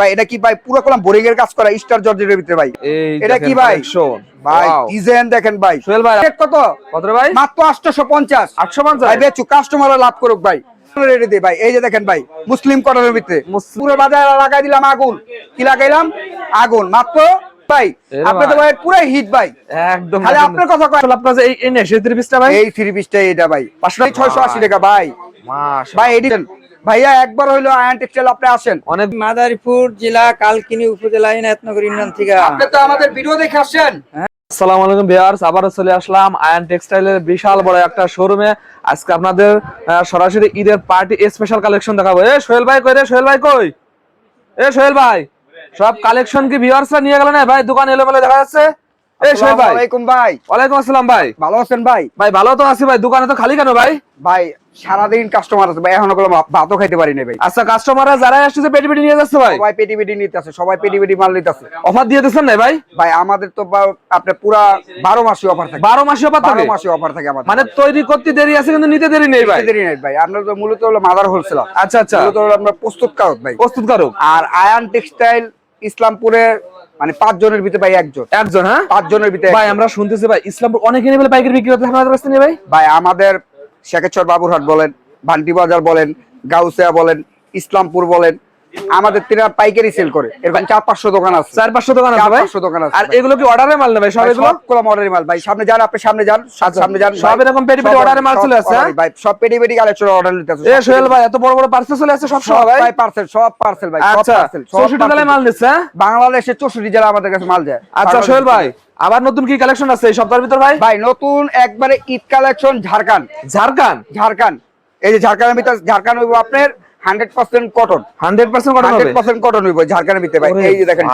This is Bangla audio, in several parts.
ভাই এটা কি ভাই? পুরো কলম বোরিং এর কাজ করা স্টার জর্জের ভিতরে ভাই। এটা কি ভাই? ভাই ডিজাইন দেখেন ভাই। সোহেল ভাই কত? কত ভাই? মাত্র 850 850 ভাই বেচু কাস্টমাররা লাভ করুক ভাই। রেডি দে ভাই। এই যে দেখেন ভাই মুসলিম কটনের ভিতরে। পুরো বাজারে লাগাই দিলাম আগুন। কি লাগাইলাম? আগুন। মাত্র ভাই তো ভাই। পুরো হিট ভাই। একদম খালি আপনার কথা কয় আপনার এই এই নেশে পিসটা ভাই? এই থ্রি পিসটা এটা ভাই। পাঁচশো টাকা? ছয়শো আশি টাকা। ভাই। মাশাআল্লাহ। ভাই এডিশন ভাইয়া একবার হইল আয়ন টেক্সটাইল আপনি আসেন। অনেক মাদারীপুর জেলা কালকিনি উপজেলা ইনায়তনগর ইউনিয়ন থেকে। আপনি তো আমাদের ভিডিও দেখে আসছেন আসসালামু আলাইকুম ভিউয়ার্স আবারও চলে আসলাম আয়ন টেক্সটাইলের বিশাল বড় একটা শোরুমে। আজকে আপনাদের সরাসরি ঈদের পার্টি স্পেশাল কালেকশন দেখাবো। এ সোহেল ভাই কই রে? সোহেল ভাই কই? এ সোহেল ভাই সব কালেকশন কি ভিউয়ার্সরা নিয়ে গেল না? ভাই দোকান এলোমেলো দেখা যাচ্ছে? এ সোহেল ভাই। ওয়ালাইকুম আসসালাম ভাই। ভালো আছেন ভাই? ভাই ভালো তো আছি ভাই। দোকানে তো খালি কেন ভাই? ভাই সারাদিন কাস্টমার আছে ভাই। এখনও কোনো ভাতও খাইতে পারি ভাই। আচ্ছা কাস্টমাররা যারাই আসছে পেটি পেটি নিয়ে যাচ্ছে ভাই? সবাই পেটি পেটি নিতে আছে সবাই পেটি পেটি মাল নিতে আছে অফার দিয়ে দিচ্ছেন না ভাই? ভাই আমাদের তো আপনার পুরা বারো মাসে অফার থাকে। বারো মাসে অফার থাকে? মাসে অফার থাকে আমাদের। মানে তৈরি করতে দেরি আছে কিন্তু নিতে দেরি নেই ভাই? দেরি নেই ভাই। আপনার তো মূলত হলো মাদার হোলসেলার আচ্ছা আচ্ছা। মূলত হলো আমরা প্রস্তুত কারক ভাই। প্রস্তুত করুক আর আয়ান টেক্সটাইল ইসলামপুরের মানে পাঁচ জনের ভিতরে ভাই একজন। একজন হ্যাঁ? পাঁচ জনের ভিতরে ভাই আমরা শুনতেছি ভাই ইসলামপুর অনেক এনে বলে পাইকারি বিক্রি করতে আপনাদের কাছ নেই ভাই? ভাই আমাদের শেখেশ্বর বাবুরহাট বলেন ভান্টি বাজার বলেন গাউসিয়া বলেন ইসলামপুর বলেন আমাদের তিনা পাইকারি সেল করে। এরকম চার পাঁচশো দোকান আছে। চার পাঁচশো দোকান আছে পাঁচশো দোকান আছে আর এগুলো কি অর্ডারে মাল না ভাই? সব এগুলো? সবগুলো মডেলের মাল ভাই। সামনে যান আপনি সামনে যান। আচ্ছা, সামনে যান সব এরকম পেটি পেটি এ মাল চলে আসছে, ভাই। সব পেটি পেটি কালেকশন অর্ডার নিতে আছে এ সোহেল ভাই এত বড় বড় পার্সেল চলে আসছে সব সব ভাই? ভাই পার্সেল সব পার্সেল ভাই সব আচ্ছা। পার্সেল চৌষট্টি parcel। জেলায় মাল দিচ্ছে হ্যাঁ? বাংলাদেশে চৌষট্টি জেলা আমাদের কাছে মাল যায়। আচ্ছা সোহেল ভাই আবার নতুন কি কালেকশন আছে এই সপ্তাহের ভিতর ভাই? ভাই নতুন একবারে ঈদ কালেকশন ঝাড়খান্ড ঝাড়খান্ড ঝাড়খান্ড এই যে ঝাড়খান্ডের ভিতরে ঝাড়খান্ড হইব আপনার hundred percent cotton hundred percent cotton হবে? হান্ড্রেড পার্সেন্ট কটন হইব ঝাড়খান্ডের ভিতরে ভাই। এই যে দেখেন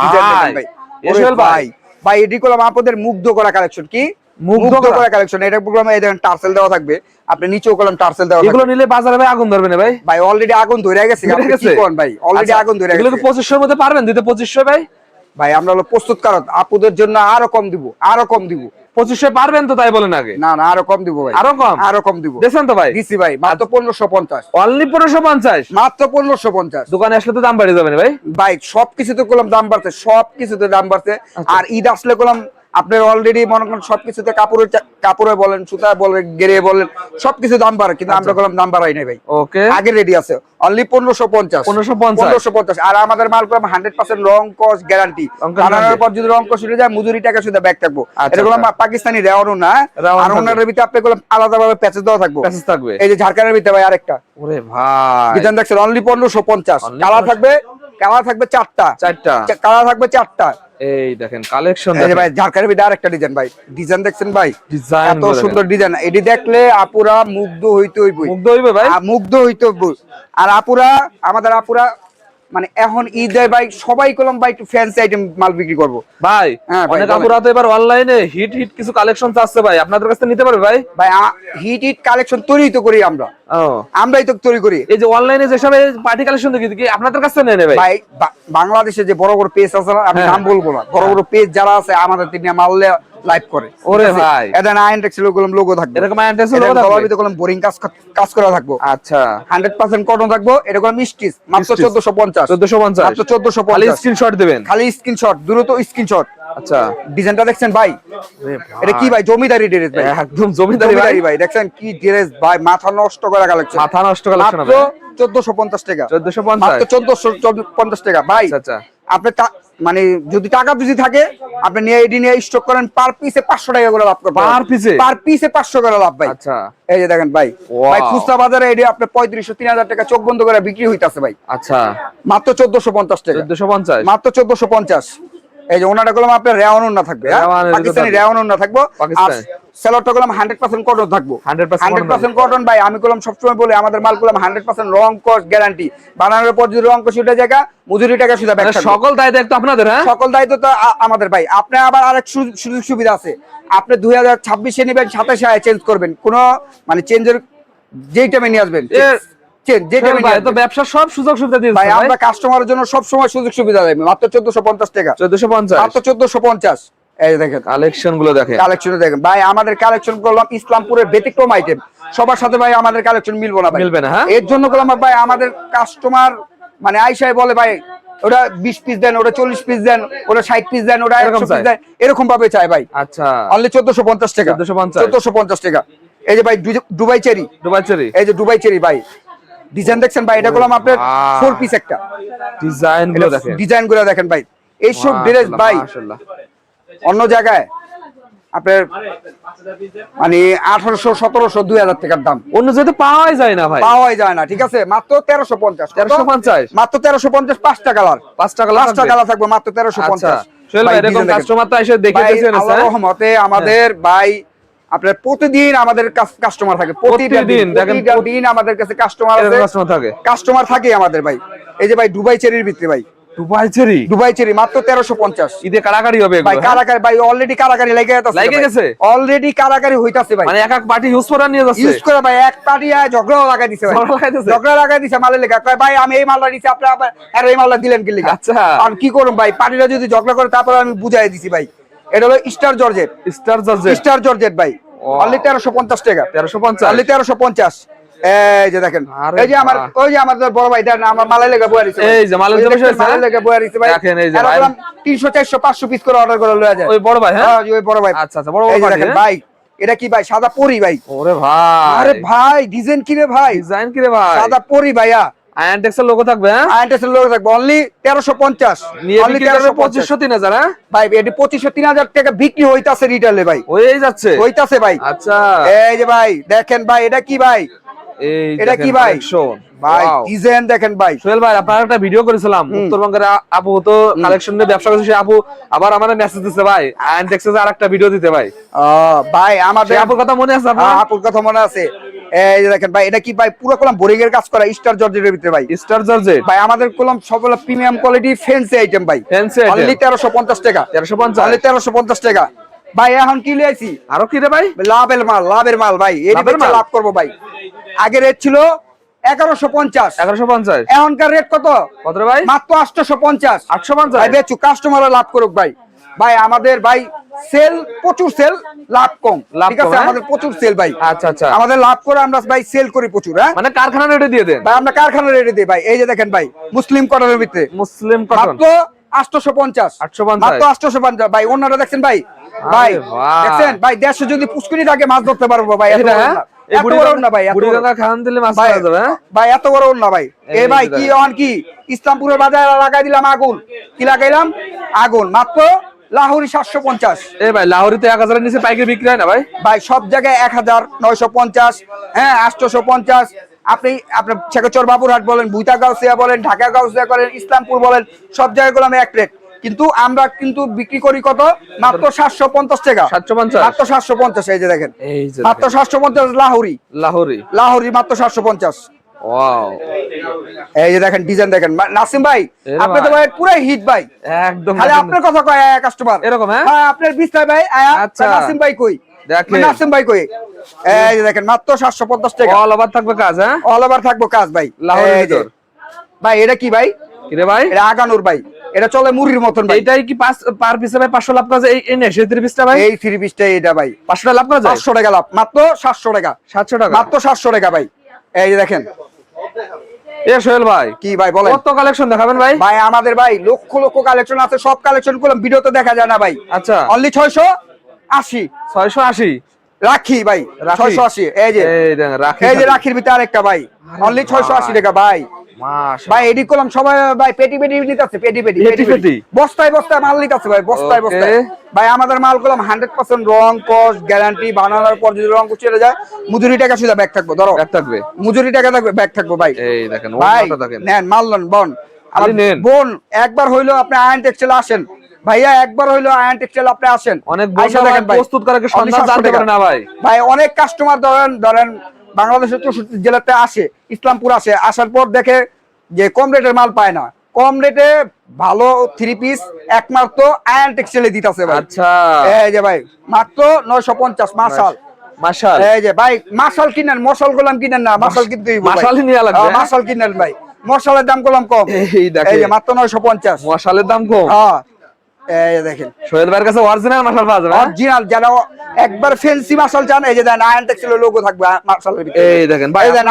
ভাই। ভাই। এটি করলাম আপনাদের মুগ্ধ করা কালেকশন কি? মুগ্ধ করা? কালেকশন এটা প্রোগ্রামে এই দেখেন টার্সেল দেওয়া থাকবে। আপনি নিচেও করলাম টার্সেল দেওয়া এগুলো নিলে বাজারে ভাই আগুন ধরবে না ভাই? ভাই অলরেডি আগুন ধরে গেছে। আপনি কি কোন ভাই? অলরেডি আচ্ছা, আগুন ধরে এগুলো কি গেছে পঁচিশশোর মধ্যে পারবেন দিতে পঁচিশশো ভাই। ভাই আমরা হলো প্রস্তুত কারণ আপুদের জন্য আরও কম দিব আরও কম দিব। পঁচিশশো পারবেন তো তাই বলেন আগে? না না আরও কম দিব ভাই। আরও কম? আরও কম দিব। দেখছেন তো ভাই। দিছি ভাই মাত্র পনেরোশো পঞ্চাশ। অনলি পনেরোশো পঞ্চাশ? মাত্র পনেরোশো পঞ্চাশ। দোকানে আসলে তো দাম বাড়িয়ে যাবেন ভাই? ভাই সব কিছুতে করলাম দাম বাড়ছে সব কিছুতে দাম বাড়ছে। আচ্ছা। আর ঈদ আসলে করলাম আপনার অলরেডি মনে করেন সবকিছুতে কাপড়ের কাপড়ে বলেন সুতা বলেন গেরে বলেন সবকিছু দাম বাড়ে কিন্তু আচ্ছা। আমরা করলাম দাম বাড়াই নাই ভাই। ওকে আগে রেডি আছে অনলি পনেরোশো পঞ্চাশ। 1550 পনেরোশো পঞ্চাশ। আর আমাদের মাল করলাম হান্ড্রেড পার্সেন্ট রং কস গ্যারান্টি বানানোর পর যদি রং কস উঠে যায় মজুরি টাকা শুধু ব্যাগ থাকব। আচ্ছা, এটা আচ্ছা। পাকিস্তানি রেওয়ানো না আর ওনার ভিতরে আপনি করলাম আলাদা ভাবে প্যাচেজ দেওয়া থাকব। প্যাসেজ থাকবে। এই যে ঝাড়খণ্ডের ভিতরে ভাই আরেকটা। ওরে ভাই। ডিজাইন দেখছেন অনলি পনেরোশো পঞ্চাশ। কালার থাকবে কালার থাকবে চারটা। চারটা। কালার থাকবে চারটা। এই দেখেন কালেকশন এই ভাই ঝাড়খণ্ডের ভিতরে আরেকটা ডিজাইন ভাই। ডিজাইন দেখছেন ভাই? ডিজাইন এত সুন্দর ডিজাইন এটি দেখলে আপুরা মুগ্ধ হইতে হইব মুগ্ধ হইবে ভাই? মুগ্ধ হইতে হইব। আর আপুরা আমাদের আপুরা মানে এখন ভাই সবাই কলম ভাই একটু ফ্যান্সি আইটেম মাল বিক্রি করব। ভাই হ্যাঁ, অনেক আপুরা তো এবার অনলাইনে হিট হিট কিছু কালেকশন চাচ্ছে ভাই। আপনাদের কাছে নিতে পারবে ভাই? ভাই হিট হিট কালেকশন তৈরি তো করি আমরা। আমরাই তো তৈরি করি। এই যে অনলাইনে যেসব পার্টি কালেকশন দেখি কি আপনাদের কাছে ভাই? বাংলাদেশে যে বড় বড় পেজ আছে না আমি হ্যাঁ। নাম বলব না। বড় বড় পেজ যারা আছে আমাদের তিনি মারলে লাইভ করে। ওরে ভাই। এদের আইন ট্যাক্স লোগো লোগো থাকবে। এরকম আইন ট্যাক্সের এদের logo থাকবে? কলম বোরিং কাজ কাজ করা থাকব। আচ্ছা। হান্ড্রেড পার্সেন্ট কটন থাকব এটা কলম স্টিচ মাত্র Stitch। চোদ্দশো পঞ্চাশ। চোদ্দশো পঞ্চাশ। মাত্র চোদ্দশো খালি পঞ্চাশ স্ক্রিনশট দেবেন। খালি স্ক্রিনশট দ্রুত স্ক্রিনশট আচ্ছা। ডিজাইনটা দেখছেন ভাই? এটা কি ভাই। জমিদারি ড্রেস ভাই। একদম জমিদারি ভাই। ভাই দেখছেন কি ড্রেস ভাই? মাথা নষ্ট করা কালেকশন মাথা নষ্ট কালেকশন মাত্র হবে চোদ্দশো পঞ্চাশ টাকা। চোদ্দশো পঞ্চাশ। মাত্র চোদ্দশো পঞ্চাশ টাকা। ভাই আচ্ছা আচ্ছা। আপনি মানে যদি টাকা যদি থাকে আপনি নিয়ে এডি নিয়ে স্টক করেন পার পিসে পাঁচশো টাকা করে লাভ করবেন। Piece এ? পার পিসে পাঁচশো করে লাভ ভাই। আচ্ছা। এই যে দেখেন ভাই। ভাই খুচরা বাজারে এডি আপনি পঁয়ত্রিশশো তিন হাজার টাকা চোখ বন্ধ করে বিক্রি হইতাছে ভাই। আচ্ছা। মাত্র চোদ্দশো পঞ্চাশ টাকা। চোদ্দশো পঞ্চাশ। মাত্র চোদ্দশো পঞ্চাশ। এই যে ওনাটা আপনার রেওয়ান থাকবে হ্যাঁ? পাকিস্তানি রেওয়ান থাকব। আর সেলরটা হান্ড্রেড পার্সেন্ট কটন থাকব। হান্ড্রেড পার্সেন্ট কটন ভাই আমি সবসময় বলি আমাদের মাল হান্ড্রেড পার্সেন্ট রং কস্ট গ্যারান্টি বানানোর পর যদি রং কস্ট উঠে জায়গা মজুরি টাকা সুদা মানে সকল দায় দায়িত্ব আপনাদের হ্যাঁ? সকল দায়িত্ব তো আমাদের ভাই। আপনি আবার আরেক সুযোগ সুবিধা আছে। আপনি দুই হাজার ছাব্বিশে নেবেন সাতাশে চেঞ্জ করবেন। কোন মানে চেঞ্জের যেই টাইমে নিয়ে আসবেন এর- চেঞ্জ যে তো ব্যবসার সব সুযোগ সুবিধা দিয়েছে ভাই আমরা কাস্টমারের জন্য সব সময় সুযোগ সুবিধা দেয়। মাত্র চোদ্দশো পঞ্চাশ টাকা। চোদ্দশো পঞ্চাশ? মাত্র চোদ্দশো পঞ্চাশ। এই দেখেন। কালেকশনগুলো দেখে কালেকশন দেখেন। ভাই আমাদের কালেকশন করলাম ইসলামপুরের ব্যতিক্রম আইটেম সবার সাথে ভাই আমাদের কালেকশন মিলবো না ভাই। মিলবে না, হ্যাঁ? এর জন্য করলাম ভাই আমাদের কাস্টমার মানে আইসাই বলে ভাই ওটা বিশ পিস দেন ওটা চল্লিশ পিস দেন ওটা ষাট পিস দেন ওটা এরকম? পিস দেন এরকম ভাবে চাই ভাই। আচ্ছা। অনলি চোদ্দশো পঞ্চাশ টাকা। 1450 চোদ্দশো পঞ্চাশ টাকা। এই যে ভাই দুবাই চেরি দুবাই চেরি এই যে দুবাই চেরি ভাই। ডিজাইন দেখছেন ভাই? এটা করলাম আপনার ফোর পিস একটা। ডিজাইনগুলো দেখেন। ডিজাইনগুলো দেখেন ভাই। এইসব ড্রেস ভাই মাশাআল্লাহ। অন্য জায়গায় আপনার মানে আঠারোশো সতেরোশো দুই হাজার টাকার দাম। অন্য যেতে পাওয়াই যায় না ভাই। পাওয়াই যায় না ঠিক আছে? মাত্র তেরোশো পঞ্চাশ। 1350? মাত্র তেরোশো পঞ্চাশ পাঁচটা কালার পাঁচটা পাঁচটা কালার কালার থাকবে মাত্র তেরোশো আচ্ছা। পঞ্চাশ। হ্যাঁ? আমাদের ভাই আপনার প্রতিদিন আমাদের কাস্টমার থাকে প্রতিদিন, দিন আমাদের কাছে কাস্টমার কাস্টমার থাকে। কাস্টমার থাকে আমাদের ভাই। এই যে ভাই দুবাই চেরির ভিতরে ভাই। দুবাই চেরি দুবাই চেরি মাত্র তেরোশো পঞ্চাশ। ঈদে কারাকারি হবে ভাই হ্যাঁ? কারাকারি ভাই অলরেডি কারাকারি লেগে গেছে লেগে গেছে? অলরেডি কারাকারি হইতাছে ভাই। মানে এক এক পার্টি ইউজ করে নিয়ে যাচ্ছে। ইউজ করে ভাই এক পার্টি আয় ঝগড়া লাগাই দিছে ভাই। ঝগড়া লাগাই দিছে? লেখা কয় ভাই আমি এই মালটা দিছি আপনি আবার আর এই মালটা দিলেন কি লেখা আচ্ছা। আর কি করুন ভাই পার্টিরা যদি ঝগড়া করে তারপর আমি বুঝাই দিছি ভাই। এটা হলো star georgette star georgette star georgette ভাই। অনলি তেরোশো পঞ্চাশ টাকা। 1350 অনলি তেরোশো পঞ্চাশ। এই যে দেখেন। এই যে আমার ওই যে আমাদের বড় ভাই দেন আমার মালাই লেগে বয়ে এই যে মালাই লেগে বয়ে দিছে ভাই। দেখেন এই যে ভাই। তিনশো চারশো পাঁচশো পিস করে অর্ডার করে লয়ে যায়। ওই বড় ভাই হ্যাঁ? হ্যাঁ, ওই বড় ভাই। আচ্ছা, আচ্ছা, বড় দেখেন হ্যাঁ? ভাই এটা কি ভাই? সাদা পরি ভাই। ওরে ভাই। আরে ভাই ডিজাইন কি রে ভাই? ডিজাইন কি রে ভাই? সাদা পরি ভাইয়া। লোগো থাকবে হ্যাঁ? থাকবে অনলি নিয়ে অনলি হ্যাঁ? ভাই এটি টাকা বিক্রি হইতাছে রিটেলে ভাই। হয়েই যাচ্ছে। হইতাছে ভাই। আচ্ছা। এই যে ভাই দেখেন ভাই এটা কি ভাই? এটা কি ভাই? collection। ভাই ডিজাইন দেখেন ভাই। সোহেল ভাই আপনার একটা ভিডিও করেছিলাম। উত্তরবঙ্গের আপু তো কালেকশন নিয়ে ব্যবসা করছে আপু আবার আমার মেসেজ দিচ্ছে ভাই। আয়ানটেক্স আর একটা ভিডিও দিতে ভাই। ভাই আমাদের সেই আপুর কথা মনে আছে আপুর কথা মনে আছে। এই দেখেন ভাই এটা কি ভাই পুরো কলম বোরিং এর কাজ করা স্টার জর্জের ভিতরে ভাই? স্টার জর্জেট ভাই আমাদের কলম সবগুলো প্রিমিয়াম কোয়ালিটি ফ্যান্সি আইটেম ভাই। অনলি তেরোশো পঞ্চাশ টাকা। তেরোশো পঞ্চাশ? অনলি তেরোশো পঞ্চাশ টাকা। ভাই এখন কি লিয়েছি আরও কি রে ভাই? লাভের মাল লাভের মাল ভাই। এই লাভের লাভ করব ভাই। আগে রেট ছিল এগারোশো পঞ্চাশ। এগারোশো পঞ্চাশ? এখনকার রেট কত? কত রে ভাই? মাত্র আটশোশো পঞ্চাশ। আটশো পঞ্চাশ? ভাই বেচু কাস্টমাররা লাভ করুক ভাই। ভাই আমাদের ভাই সেল প্রচুর সেল লাভ কম। ঠিক আছে? হ্যাঁ? আমাদের প্রচুর সেল ভাই। আচ্ছা আচ্ছা। আমাদের লাভ করে আমরা ভাই সেল করি প্রচুর হ্যাঁ? মানে কারখানা রেটে দিয়ে দেন? ভাই আমরা কারখানা রেটে দিই ভাই। এই যে দেখেন ভাই মুসলিম কটনের ভিতরে। মুসলিম কটন আটশোশো পঞ্চাশ। 850 মাত্র আটশোশো পঞ্চাশ। ভাই অন্যটা দেখছেন ভাই? ভাই। দেখছেন? ভাই দেড়শো যদি পুষ্করি থাকে মাছ ধরতে পারব ভাই এত বড় না। এই না ভাই এত বড়। বুড়িগঙ্গা খান দিলে মাছ ভাই পাওয়া যাবে ভাই এত বড় না ভাই। এ ভাই কি দেখেন। অন কি? ইসলামপুরের বাজারে লাগাই দিলাম আগুন। কি লাগাইলাম? আগুন। মাত্র লাহোরি সাতশো পঞ্চাশ। এ ভাই লাহোরিতে এক হাজারের নিচে পাইকারি বিক্রি হয় না ভাই? ভাই সব জায়গায় এক হাজার নয়শো পঞ্চাশ হ্যাঁ আটশোশো পঞ্চাশ। আপনি আপনার শেখচর বাবুরহাট বলেন ভুইতা গাউসিয়া বলেন ঢাকা গাউসিয়া করেন ইসলামপুর বলেন সব জায়গাগুলো আমি এক রেট কিন্তু আমরা কিন্তু বিক্রি করি কত? মাত্র সাতশো পঞ্চাশ টাকা। 750? মাত্র সাতশো পঞ্চাশ এই যে দেখেন। মাত্র সাতশো পঞ্চাশ লাহোরি। লাহোরি। লাহোরি মাত্র সাতশো পঞ্চাশ। এই যে দেখেন ডিজাইন দেখেন। নাসিম ভাই আপনি তো ভাই। ভাই পুরো হিট ভাই। একদম খালি আপনার কথা কয় কাস্টমার এরকম, হ্যাঁ? আপনার বিস্তার ভাই আচ্ছা। নাসিম ভাই কই? নাসিম ভাই কই? এই যে দেখেন মাত্র সাতশো পঞ্চাশ টাকা। অল ওভার থাকবে কাজ হ্যাঁ? অল ওভার থাকব কাজ ভাই। লাহোরের ভিতর। ভাই এটা কি ভাই? কি ভাই? এটা আগানোর ভাই। এটা চলে মুড়ির মতন ভাই। এইটাই কি পাঁচ পার পিসে ভাই পাঁচশো লাভ কাজ? এই এই নেই সেই পিসটা ভাই। এই পিসটা এটা ভাই। পাঁচশো লাভ করা যায় টাকা লাভ। মাত্র সাতশো টাকা। সাতশো টাকা। মাত্র সাতশো টাকা ভাই। এই যে দেখেন। এ সোহেল ভাই কি ভাই বলেন। কত কালেকশন দেখাবেন ভাই? ভাই আমাদের ভাই লক্ষ লক্ষ কালেকশন আছে সব কালেকশনগুলো ভিডিওতে দেখা যায় না ভাই। আচ্ছা। অনলি ছয়শো আশি। ছয়শো আশি? রাখি ভাই রাখি। ছয়শো আশি এই যে। এই দেখেন রাখি এই যে রাখির ভিতরে আরেকটা ভাই। অনলি ছয়শো আশি টাকা ভাই। ভাই এডি করলাম সবাই ভাই পেটি পেটি নিতেছে পেটি পেটি পেটি পেটি? বস্তায় বস্তায় মাল নিতেছে ভাই বস্তায় বস্তায়। ভাই আমাদের মাল করলাম হান্ড্রেড পার্সেন্ট রং কস গ্যারান্টি বানানোর পর যদি রং চলে যায় মজুরি টাকা সুদা ব্যাগ থাকব ধরো। এক থাকবে? মজুরি টাকা থাকবে ব্যাগ থাকব ভাই। এই দেখেন ভাই নেন বন। একবার হইল আপনি আয়ন টেক্সটাইল আসেন। ভাইয়া একবার হইল আয়ন টেক্সটাইল আপনি আসেন। অনেক দেখেন প্রস্তুত করে সন্ধান জানতে পারে না ভাই। ভাই অনেক কাস্টমার ধরেন ধরেন বাংলাদেশের চৌষট্টি জেলাতে আসে ইসলামপুর আসে আসার পর দেখে যে কম রেটের মাল পায় না। কম রেটে ভালো থ্রি পিস একমাত্র আয়ন টেক্সটাইলে দিতেছে ভাই। আচ্ছা। এই যে ভাই মাত্র নয়শো পঞ্চাশ মাসাল মাশাল। এই যে ভাই মাসাল কিনেন মশাল গোলাম কিনেন না মাসাল কিনতে। মাশালই নেওয়া লাগবে, হ্যাঁ? কিনেন ভাই। মশালের দাম গোলাম কম। এই যে মাত্র নয়শো পঞ্চাশ। মশালের দাম কম। হ্যাঁ এই দেখেন। সোহেল ভাইয়ের কাছে অরিজিনাল পাওয়া যাবে হ্যাঁ? অরিজিনাল যারা একবার ফেন্সি মার্শাল চান এই যে দেন আয়ন টেক্সটাইলের লোগো থাকবে ভিতরে। এই দেখেন ভাই এই দেন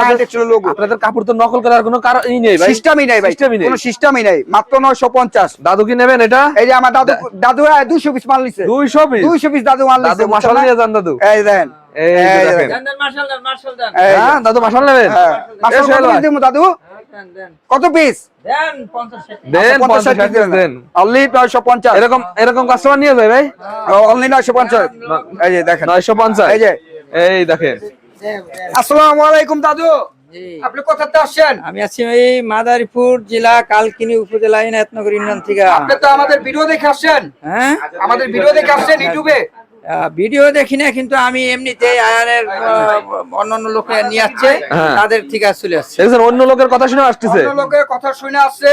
লোগো আপনাদের কাপড় তো নকল করার কোনো কারণ ই নেই ভাই। সিস্টেমই নাই ভাই সিস্টেমই নেই। কোনো সিস্টেমই নাই মাত্র 950 দাদু কি নেবেন এটা? এই যে আমার দাদু দাদু 200 পিস মাল নিছে। 200 পিস 200 পিস দাদু মাল দাদু নিছে মাসাল নিয়ে যান দাদু। এই দেখেন এই দেখেন। দেন। দেন হ্যাঁ দাদু নেবেন? হ্যাঁ। ভাই, পিস দেবো দাদু। দেন দেন কত পিস দেন দেন 50 পিস পিস দেন। অনলি 950 এরকম এরকম কাস্টমার নিয়ে যায় ভাই? অনলি 950 এই যে দেখেন। 950 এই যে। এই দেখেন। আসসালামু আলাইকুম দাদু। আপনি আসছেন? আমি আছি এই মাদারীপুর জেলা কালকিনি উপজেলা ইউনিয়ন থেকে। আপনি তো আমাদের ভিডিও দেখে আসছেন। হ্যাঁ? আমাদের ভিডিও দেখে আসছেন ইউটিউবে ভিডিও দেখি না কিন্তু আমি এমনিতে আয়ানের অন্যান্য লোকে নিয়ে আসছে তাদের ঠিক আছে চলে আসছে। অন্য লোকের কথা শুনে আসতেছে। অন্য লোকের কথা শুনে আসছে।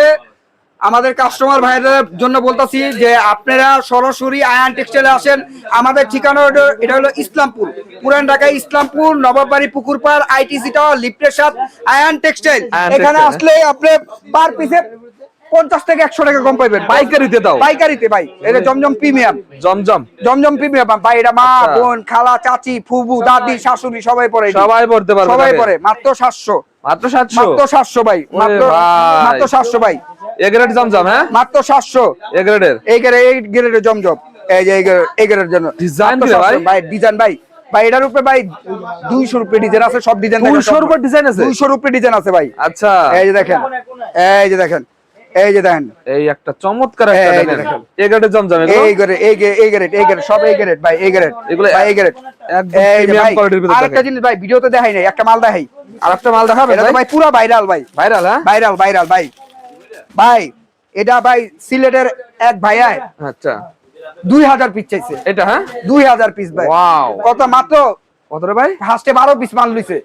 আমাদের কাস্টমার ভাইদের জন্য বলতাছি যে আপনারা সরাসরি আয়ান টেক্সটাইলে আসেন। আমাদের ঠিকানা এটা হলো ইসলামপুর পুরান ঢাকায় ইসলামপুর নবাববাড়ি পুকুরপাড় আইটিসি টাওয়ার লিফটের সাথে আয়ান টেক্সটাইল এখানে আসলে আপনি পার পিসে পঞ্চাশ থেকে একশো টাকা কম পাইবেন। পাইকারিতে দাও। পাইকারিতে ভাই এটা জমজম প্রিমিয়াম। জমজম। জমজম প্রিমিয়াম ভাই এটা মা আচ্ছা। বোন খালা চাচি ফুবু দাদি শাশুড়ি সবাই পরে সবাই পড়তে পারবে সবাই পরে মাত্র সাতশো। মাত্র 700 মাত্র সাতশো ভাই মাত্র মাত্র সাতশো ভাই। এ গ্রেড জমজম হ্যাঁ? মাত্র সাতশো। এ গ্রেডের এই গ্রেড এই গ্রেডের জমজম। এই যে এই গ্রেডের জন্য। 700 ভাই? ভাই ডিজাইন ভাই। ভাই এটার উপরে ভাই দুইশো রুপে ডিজাইন আছে সব ডিজাইন 200 রুপে ডিজাইন আছে? দুইশো রুপে ডিজাইন আছে ভাই। আচ্ছা। এই যে দেখেন। এই যে দেখেন। এই যে দেখেন এই একটা চমৎকার একটা এই যে দেখেন। দেখেন। গ্রেডের জমজম এগুলো? এই গ্রেড এই গ্রেড এই গ্রেড এই গ্রেড সব এই গ্রেড ভাই এই গ্রেড এগুলো ভাই এই গ্রেড একদম প্রিমিয়াম কোয়ালিটির ভিতরে আরেকটা জিনিস ভাই ভিডিওতে দেখাই নাই একটা মাল দেখাই। আর একটা মাল দেখাবেন এটা ভাই? পুরা ভাইরাল ভাই। ভাইরাল হ্যাঁ? ভাইরাল ভাইরাল ভাই। ভাই এটা ভাই সিলেটের এক ভাইয়ায় আচ্ছা। দুই হাজার পিস চাইছে। এটা হ্যাঁ? দুই হাজার পিস ভাই. কত মাত্র? কত রে ভাই? ফার্স্টে বারো পিস মাল লিছে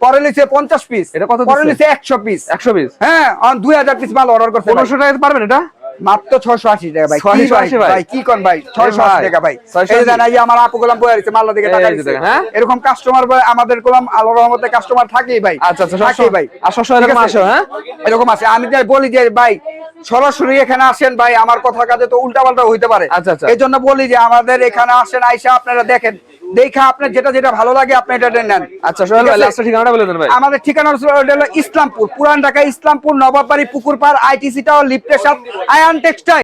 পরে লিছে পঞ্চাশ পিস এটা কত পরে? লিছে একশো পিস 100 পিস হ্যাঁ দুই হাজার পিস মাল অর্ডার করছে ভাই। 1500 টাকা পারবেন এটা মাত্র ছয়শো আশি টাকা ভাই ভাই ভাই? ভাই কি কোন ভাই ছয়শো আশি টাকা ভাই এই যে দেন, এই যে আমার আপু গোলাম বয়ে আছে মাল্লা দিকে টাকা এই যে দিছে। দেখেন, হ্যাঁ? এরকম কাস্টমার আমাদের গোলাম আল্লাহর রহমতে কাস্টমার থাকেই ভাই আচ্ছা, আচ্ছা, থাকেই ভাই আর সবসময় এরকম আছে? আসে, হ্যাঁ? এরকম আছে আমি তাই বলি যে ভাই সরাসরি এখানে আসেন ভাই আমার কথা কাজে তো উল্টা পাল্টা হইতে পারে আচ্ছা, আচ্ছা। এই জন্য বলি যে আমাদের এখানে আসেন আইসা আপনারা দেখেন দেখা আপনার যেটা যেটা ভালো লাগে আপনি এটা নেন। আচ্ছা সোহেল ভাই? ঠিকানাটা বলে দেন ভাই। আমাদের ঠিকানা হলো ইসলামপুর পুরান ঢাকা ইসলামপুর নবাববাড়ি পুকুরপাড় আইটিসি টাওয়ার লিফটের সাথে আয়ান টেক্সটাইল